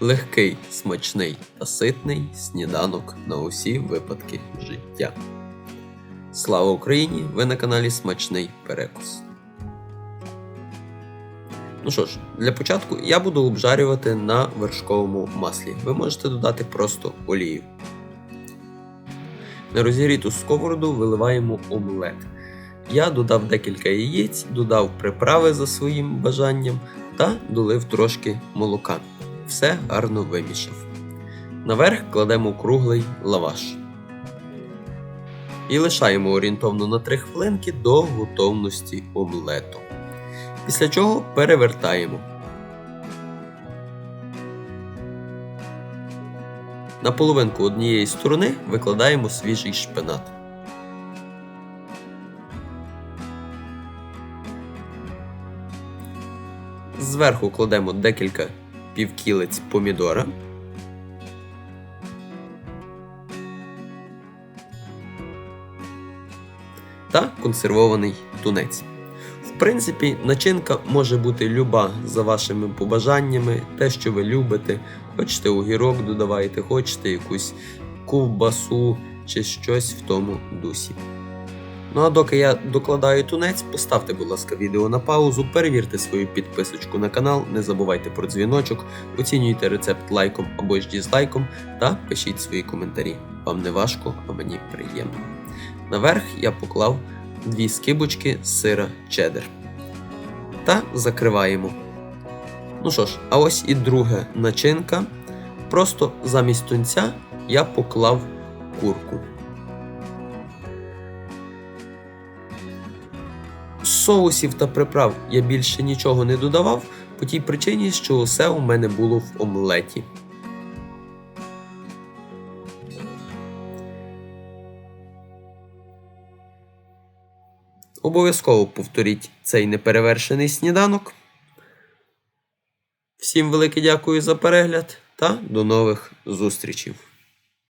Легкий, смачний та ситний сніданок на усі випадки життя. Слава Україні! Ви на каналі Смачний Перекус. Ну що ж, для початку я буду обжарювати на вершковому маслі. Ви можете додати просто олію. На розігріту сковороду виливаємо омлет. Я додав декілька яєць, додав приправи за своїм бажанням та долив трошки молока. Все гарно вимішав. Наверх кладемо круглий лаваш. І лишаємо орієнтовно на 3 хвилинки до готовності омлету. Після чого перевертаємо. На половинку однієї сторони викладаємо свіжий шпинат. Зверху кладемо декілька півкілець помідора. Та консервований тунець. В принципі, начинка може бути люба за вашими побажаннями, те, що ви любите. Хочете огірок додавайте, хочете якусь ковбасу чи щось в тому дусі. Ну а доки я докладаю тунець, поставте, будь ласка, відео на паузу, перевірте свою підписочку на канал, не забувайте про дзвіночок, оцінюйте рецепт лайком або ж дізлайком та пишіть свої коментарі. Вам не важко, а мені приємно. Наверх я поклав дві скибочки сира чеддер. Та закриваємо. Ну що ж, а ось і друга начинка. Просто замість тунця я поклав курку. Соусів та приправ я більше нічого не додавав по тій причині, що усе у мене було в омлеті. Обов'язково повторіть цей неперевершений сніданок. Всім велике дякую за перегляд та до нових зустрічей!